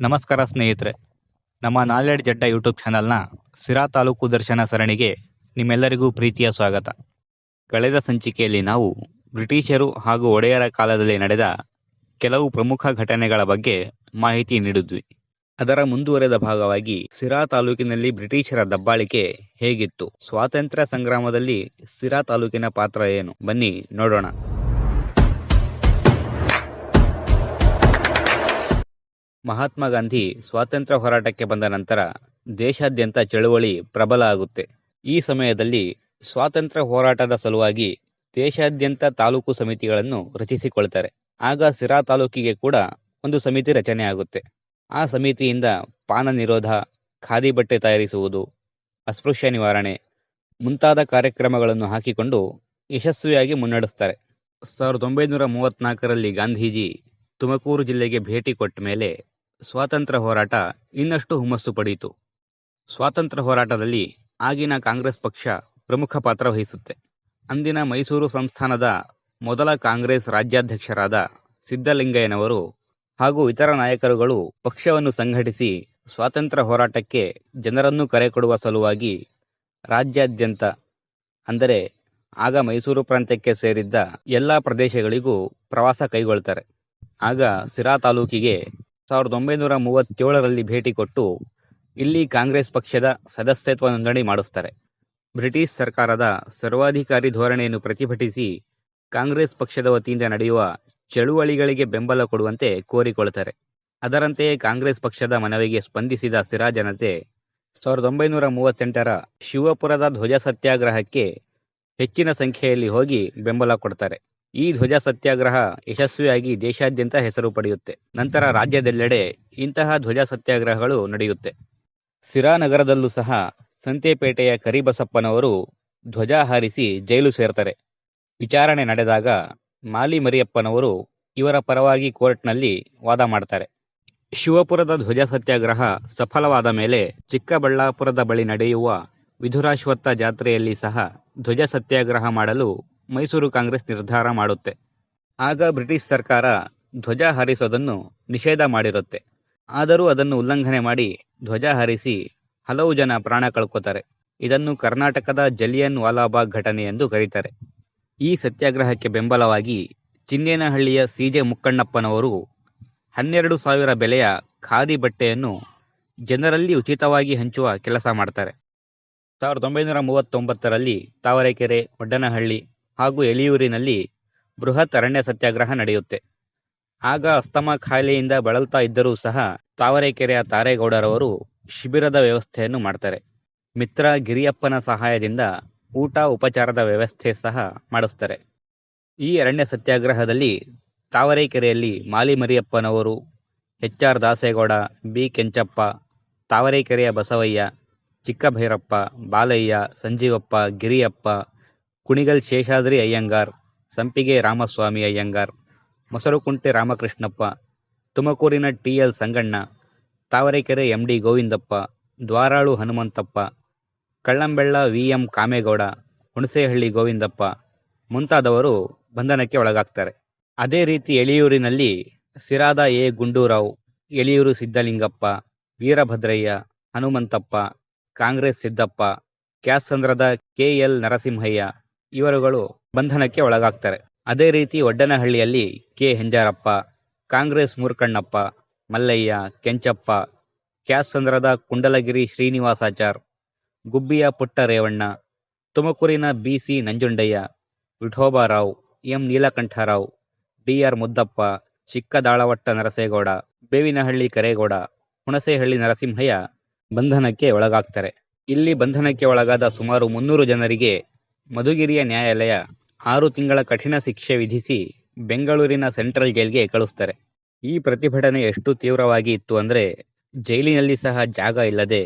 ನಮಸ್ಕಾರ ಸ್ನೇಹಿತರೆ. ನಮ್ಮ ನಾಲೆಡ್ ಜಡ್ಡ ಯೂಟ್ಯೂಬ್ ಚಾನಲ್ನ ಸಿರಾ ತಾಲೂಕು ದರ್ಶನ ಸರಣಿಗೆ ನಿಮ್ಮೆಲ್ಲರಿಗೂ ಪ್ರೀತಿಯ ಸ್ವಾಗತ. ಕಳೆದ ಸಂಚಿಕೆಯಲ್ಲಿ ನಾವು ಬ್ರಿಟಿಷರು ಹಾಗೂ ಒಡೆಯರ ಕಾಲದಲ್ಲಿ ನಡೆದ ಕೆಲವು ಪ್ರಮುಖ ಘಟನೆಗಳ ಬಗ್ಗೆ ಮಾಹಿತಿ ನೀಡಿದ್ವಿ. ಅದರ ಮುಂದುವರೆದ ಭಾಗವಾಗಿ ಸಿರಾ ತಾಲೂಕಿನಲ್ಲಿ ಬ್ರಿಟಿಷರ ದಬ್ಬಾಳಿಕೆ ಹೇಗಿತ್ತು? ಸ್ವಾತಂತ್ರ್ಯ ಸಂಗ್ರಾಮದಲ್ಲಿ ಸಿರಾ ತಾಲೂಕಿನ ಪಾತ್ರ ಏನು? ಬನ್ನಿ ನೋಡೋಣ. ಮಹಾತ್ಮ ಗಾಂಧಿ ಸ್ವಾತಂತ್ರ್ಯ ಹೋರಾಟಕ್ಕೆ ಬಂದ ನಂತರ ದೇಶಾದ್ಯಂತ ಚಳುವಳಿ ಪ್ರಬಲ ಆಗುತ್ತೆ. ಈ ಸಮಯದಲ್ಲಿ ಸ್ವಾತಂತ್ರ್ಯ ಹೋರಾಟದ ಸಲುವಾಗಿ ದೇಶಾದ್ಯಂತ ತಾಲೂಕು ಸಮಿತಿಗಳನ್ನು ರಚಿಸಿಕೊಳ್ತಾರೆ. ಆಗ ಸಿರಾ ತಾಲೂಕಿಗೆ ಕೂಡ ಒಂದು ಸಮಿತಿ ರಚನೆ ಆಗುತ್ತೆ. ಆ ಸಮಿತಿಯಿಂದ ಪಾನ ನಿರೋಧ, ಖಾದಿ ಬಟ್ಟೆ ತಯಾರಿಸುವುದು, ಅಸ್ಪೃಶ್ಯ ನಿವಾರಣೆ ಮುಂತಾದ ಕಾರ್ಯಕ್ರಮಗಳನ್ನು ಹಾಕಿಕೊಂಡು ಯಶಸ್ವಿಯಾಗಿ ಮುನ್ನಡೆಸ್ತಾರೆ. ಸಾವಿರದ ಒಂಬೈನೂರ ಮೂವತ್ನಾಲ್ಕರಲ್ಲಿ ಗಾಂಧೀಜಿ ತುಮಕೂರು ಜಿಲ್ಲೆಗೆ ಭೇಟಿ ಕೊಟ್ಟ ಮೇಲೆ ಸ್ವಾತಂತ್ರ್ಯ ಹೋರಾಟ ಇನ್ನಷ್ಟು ಹುಮ್ಮಸ್ಸು ಪಡೆಯಿತು. ಸ್ವಾತಂತ್ರ್ಯ ಹೋರಾಟದಲ್ಲಿ ಆಗಿನ ಕಾಂಗ್ರೆಸ್ ಪಕ್ಷ ಪ್ರಮುಖ ಪಾತ್ರ ವಹಿಸುತ್ತೆ. ಅಂದಿನ ಮೈಸೂರು ಸಂಸ್ಥಾನದ ಮೊದಲ ಕಾಂಗ್ರೆಸ್ ರಾಜ್ಯಾಧ್ಯಕ್ಷರಾದ ಸಿದ್ದಲಿಂಗಯ್ಯನವರು ಹಾಗೂ ಇತರ ನಾಯಕರುಗಳು ಪಕ್ಷವನ್ನು ಸಂಘಟಿಸಿ ಸ್ವಾತಂತ್ರ್ಯ ಹೋರಾಟಕ್ಕೆ ಜನರನ್ನು ಕರೆ ಕೊಡುವ ಸಲುವಾಗಿ ರಾಜ್ಯಾದ್ಯಂತ, ಅಂದರೆ ಆಗ ಮೈಸೂರು ಪ್ರಾಂತ್ಯಕ್ಕೆ ಸೇರಿದ್ದ ಎಲ್ಲ ಪ್ರದೇಶಗಳಿಗೂ ಪ್ರವಾಸ ಕೈಗೊಳ್ತಾರೆ. ಆಗ ಸಿರಾ ತಾಲೂಕಿಗೆ ಸಾವಿರದ ಒಂಬೈನೂರ ಮೂವತ್ತೇಳರಲ್ಲಿ ಭೇಟಿ ಕೊಟ್ಟು ಇಲ್ಲಿ ಕಾಂಗ್ರೆಸ್ ಪಕ್ಷದ ಸದಸ್ಯತ್ವ ನೋಂದಣಿ ಮಾಡಿಸ್ತಾರೆ. ಬ್ರಿಟಿಷ್ ಸರ್ಕಾರದ ಸರ್ವಾಧಿಕಾರಿ ಧೋರಣೆಯನ್ನು ಪ್ರತಿಭಟಿಸಿ ಕಾಂಗ್ರೆಸ್ ಪಕ್ಷದ ವತಿಯಿಂದ ನಡೆಯುವ ಚಳುವಳಿಗಳಿಗೆ ಬೆಂಬಲ ಕೊಡುವಂತೆ ಕೋರಿಕೊಳ್ತಾರೆ ಅದರಂತೆಯೇ ಕಾಂಗ್ರೆಸ್ ಪಕ್ಷದ ಮನವಿಗೆ ಸ್ಪಂದಿಸಿದ ಸಿರಾ ಜನತೆ ಸಾವಿರದ ಒಂಬೈನೂರ ಮೂವತ್ತೆಂಟರ ಶಿವಪುರದ ಧ್ವಜ ಸತ್ಯಾಗ್ರಹಕ್ಕೆ ಹೆಚ್ಚಿನ ಸಂಖ್ಯೆಯಲ್ಲಿ ಹೋಗಿ ಬೆಂಬಲ ಕೊಡ್ತಾರೆ. ಈ ಧ್ವಜ ಸತ್ಯಾಗ್ರಹ ಯಶಸ್ವಿಯಾಗಿ ದೇಶಾದ್ಯಂತ ಹೆಸರು ಪಡೆಯುತ್ತೆ. ನಂತರ ರಾಜ್ಯದೆಲ್ಲೆಡೆ ಇಂತಹ ಧ್ವಜ ಸತ್ಯಾಗ್ರಹಗಳು ನಡೆಯುತ್ತೆ. ಸಿರಾ ನಗರದಲ್ಲೂ ಸಹ ಸಂತೆಪೇಟೆಯ ಕರಿಬಸಪ್ಪನವರು ಧ್ವಜ ಹಾರಿಸಿ ಜೈಲು ಸೇರ್ತಾರೆ. ವಿಚಾರಣೆ ನಡೆದಾಗ ಮಾಲಿ ಮರಿಯಪ್ಪನವರು ಇವರ ಪರವಾಗಿ ಕೋರ್ಟ್ನಲ್ಲಿ ವಾದ ಮಾಡ್ತಾರೆ. ಶಿವಪುರದ ಧ್ವಜ ಸತ್ಯಾಗ್ರಹ ಸಫಲವಾದ ಮೇಲೆ ಚಿಕ್ಕಬಳ್ಳಾಪುರದ ಬಳಿ ನಡೆಯುವ ವಿಧುರಾಶ್ವತ್ಥ ಜಾತ್ರೆಯಲ್ಲಿ ಸಹ ಧ್ವಜ ಸತ್ಯಾಗ್ರಹ ಮಾಡಲು ಮೈಸೂರು ಕಾಂಗ್ರೆಸ್ ನಿರ್ಧಾರ ಮಾಡುತ್ತೆ. ಆಗ ಬ್ರಿಟಿಷ್ ಸರ್ಕಾರ ಧ್ವಜ ಹಾರಿಸೋದನ್ನು ನಿಷೇಧ ಮಾಡಿರುತ್ತೆ. ಆದರೂ ಅದನ್ನು ಉಲ್ಲಂಘನೆ ಮಾಡಿ ಧ್ವಜ ಹಾರಿಸಿ ಹಲವು ಜನ ಪ್ರಾಣ ಕಳ್ಕೋತಾರೆ. ಇದನ್ನು ಕರ್ನಾಟಕದ ಜಲಿಯನ್ ವಾಲಾಬಾಗ್ ಘಟನೆ ಎಂದು ಕರೀತಾರೆ. ಈ ಸತ್ಯಾಗ್ರಹಕ್ಕೆ ಬೆಂಬಲವಾಗಿ ಚಿನ್ನೇನಹಳ್ಳಿಯ ಸಿ ಜೆ ಮುಕ್ಕಣ್ಣಪ್ಪನವರು ಹನ್ನೆರಡು ಸಾವಿರ ಬೆಲೆಯ ಖಾದಿ ಬಟ್ಟೆಯನ್ನು ಜನರಲ್ಲಿ ಉಚಿತವಾಗಿ ಹಂಚುವ ಕೆಲಸ ಮಾಡ್ತಾರೆ. ಸಾವಿರದ ಒಂಬೈನೂರ ಮೂವತ್ತೊಂಬತ್ತರಲ್ಲಿ ತಾವರೆಕೆರೆ, ಒಡ್ಡನಹಳ್ಳಿ ಹಾಗೂ ಎಲಿಯೂರಿನಲ್ಲಿ ಬೃಹತ್ ಅರಣ್ಯ ಸತ್ಯಾಗ್ರಹ ನಡೆಯುತ್ತೆ. ಆಗ ಅಸ್ತಮಾ ಖಾಯಿಲೆಯಿಂದ ಬಳಲ್ತಾ ಇದ್ದರೂ ಸಹ ತಾವರೆಕೆರೆಯ ತಾರೇಗೌಡರವರು ಶಿಬಿರದ ವ್ಯವಸ್ಥೆಯನ್ನು ಮಾಡ್ತಾರೆ. ಮಿತ್ರ ಗಿರಿಯಪ್ಪನ ಸಹಾಯದಿಂದ ಊಟ, ಉಪಚಾರದ ವ್ಯವಸ್ಥೆ ಸಹ ಮಾಡಿಸ್ತಾರೆ. ಈ ಅರಣ್ಯ ಸತ್ಯಾಗ್ರಹದಲ್ಲಿ ತಾವರೆಕೆರೆಯಲ್ಲಿ ಮಾಲಿ ಮರಿಯಪ್ಪನವರು H R Dasegowda, B. Kenchappa, ತಾವರೆಕೆರೆಯ Basavaiah, Chikkabhairappa, Balaiah, Sanjeevappa, Giriyappa Kunigal Sheshadri Iyengar, Sampige Ramaswamy Iyengar, Mosarukunte Ramakrishnappa, ತುಮಕೂರಿನ T L Sanganna, Tavarekere M D Govindappa, Dwaralu Hanumanthappa, Kallambella V M Kamegowda, Hunasehalli Govindappa ಮುಂತಾದವರು ಬಂಧನಕ್ಕೆ ಒಳಗಾಗ್ತಾರೆ. ಅದೇ ರೀತಿ ಎಳಿಯೂರಿನಲ್ಲಿ ಸಿರಾದ ಎ ಗುಂಡೂರಾವ್, ಎಳಿಯೂರು ಸಿದ್ದಲಿಂಗಪ್ಪ ವೀರಭದ್ರಯ್ಯ, ಹನುಮಂತಪ್ಪ, ಕಾಂಗ್ರೆಸ್ ಸಿದ್ದಪ್ಪ, ಕ್ಯಾಸಂದ್ರದ ಕೆ ಎಲ್ ನರಸಿಂಹಯ್ಯ ಇವರುಗಳು ಬಂಧನಕ್ಕೆ ಒಳಗಾಗ್ತಾರೆ. ಅದೇ ರೀತಿ ಒಡ್ಡನಹಳ್ಳಿಯಲ್ಲಿ ಕೆ. ಹೆಂಜಾರಪ್ಪ, ಕಾಂಗ್ರೆಸ್ ಮೂರ್ಕಣ್ಣಪ್ಪ ಮಲ್ಲಯ್ಯ, ಕೆಂಚಪ್ಪ, ಕ್ಯಾಸಂದ್ರದ ಕುಂಡಲಗಿರಿ ಶ್ರೀನಿವಾಸಾಚಾರ್, ಗುಬ್ಬಿಯ ಪುಟ್ಟ ರೇವಣ್ಣ ತುಮಕೂರಿನ B. C. Nanjundaiah Vithobarao M. Neelakantarao, D. R. Muddappa, Chikkadalavatta Narasegowda, Bevinahalli Karegowda, Hunasehalli Narasimhaiah ಬಂಧನಕ್ಕೆ ಒಳಗಾಗ್ತಾರೆ. ಇಲ್ಲಿ ಬಂಧನಕ್ಕೆ ಒಳಗಾದ ಸುಮಾರು ಮುನ್ನೂರು ಜನರಿಗೆ ಮಧುಗಿರಿಯ ನ್ಯಾಯಾಲಯ ಆರು ತಿಂಗಳ ಕಠಿಣ ಶಿಕ್ಷೆ ವಿಧಿಸಿ ಬೆಂಗಳೂರಿನ ಸೆಂಟ್ರಲ್ ಜೈಲ್ಗೆ ಕಳಿಸ್ತಾರೆ. ಈ ಪ್ರತಿಭಟನೆ ಎಷ್ಟು ತೀವ್ರವಾಗಿ ಇತ್ತು ಅಂದ್ರೆ ಜೈಲಿನಲ್ಲಿ ಸಹ ಜಾಗ ಇಲ್ಲದೆ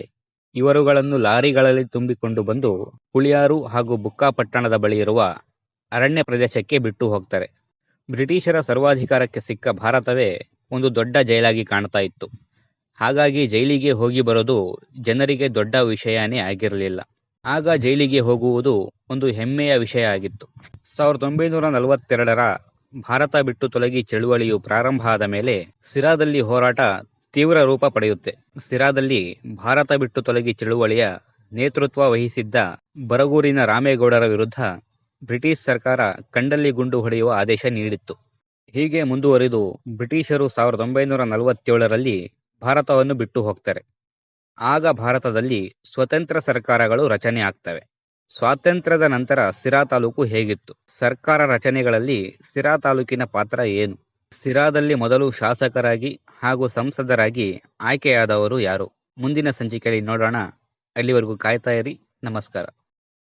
ಇವರುಗಳನ್ನು ಲಾರಿಗಳಲ್ಲಿ ತುಂಬಿಕೊಂಡು ಬಂದು ಹುಳಿಯಾರು ಹಾಗೂ ಬುಕ್ಕಾಪಟ್ಟಣದ ಬಳಿ ಇರುವ ಅರಣ್ಯ ಪ್ರದೇಶಕ್ಕೆ ಬಿಟ್ಟು ಹೋಗ್ತಾರೆ. ಬ್ರಿಟಿಷರ ಸರ್ವಾಧಿಕಾರಕ್ಕೆ ಸಿಕ್ಕ ಭಾರತವೇ ಒಂದು ದೊಡ್ಡ ಜೈಲಾಗಿ ಕಾಣ್ತಾ ಇತ್ತು. ಹಾಗಾಗಿ ಜೈಲಿಗೆ ಹೋಗಿ ಬರೋದು ಜನರಿಗೆ ದೊಡ್ಡ ವಿಷಯನೇ ಆಗಿರಲಿಲ್ಲ. ಆಗ ಜೈಲಿಗೆ ಹೋಗುವುದು ಒಂದು ಹೆಮ್ಮೆಯ ವಿಷಯ ಆಗಿತ್ತು. ಸಾವಿರದ ಒಂಬೈನೂರ ನಲವತ್ತೆರಡರ ಭಾರತ ಬಿಟ್ಟು ತೊಲಗಿ ಚಳುವಳಿಯು ಪ್ರಾರಂಭ ಆದ ಮೇಲೆ ಸಿರಾದಲ್ಲಿ ಹೋರಾಟ ತೀವ್ರ ರೂಪ ಪಡೆಯುತ್ತೆ. ಸಿರಾದಲ್ಲಿ ಭಾರತ ಬಿಟ್ಟು ತೊಲಗಿ ಚಳುವಳಿಯ ನೇತೃತ್ವ ವಹಿಸಿದ್ದ ಬರಗೂರಿನ ರಾಮೇಗೌಡರ ವಿರುದ್ಧ ಬ್ರಿಟಿಷ್ ಸರ್ಕಾರ ಕಂಡಲ್ಲಿ ಗುಂಡು ಹೊಡೆಯುವ ಆದೇಶ ನೀಡಿತ್ತು. ಹೀಗೆ ಮುಂದುವರಿದು ಬ್ರಿಟಿಷರು ಸಾವಿರದ ಒಂಬೈನೂರ ನಲವತ್ತೇಳರಲ್ಲಿ ಭಾರತವನ್ನು ಬಿಟ್ಟು ಹೋಗ್ತಾರೆ. ಆಗ ಭಾರತದಲ್ಲಿ ಸ್ವತಂತ್ರ ಸರ್ಕಾರಗಳು ರಚನೆ ಆಗ್ತವೆ. ಸ್ವಾತಂತ್ರ್ಯದ ನಂತರ ಸಿರಾ ತಾಲೂಕು ಹೇಗಿತ್ತು? ಸರ್ಕಾರ ರಚನೆಗಳಲ್ಲಿ ಸಿರಾ ತಾಲೂಕಿನ ಪಾತ್ರ ಏನು? ಸಿರಾದಲ್ಲಿ ಮೊದಲು ಶಾಸಕರಾಗಿ ಹಾಗೂ ಸಂಸದರಾಗಿ ಆಯ್ಕೆಯಾದವರು ಯಾರು? ಮುಂದಿನ ಸಂಚಿಕೆಯಲ್ಲಿ ನೋಡೋಣ. ಅಲ್ಲಿವರೆಗೂ ಕಾಯ್ತಾ ಇರಿ. ನಮಸ್ಕಾರ.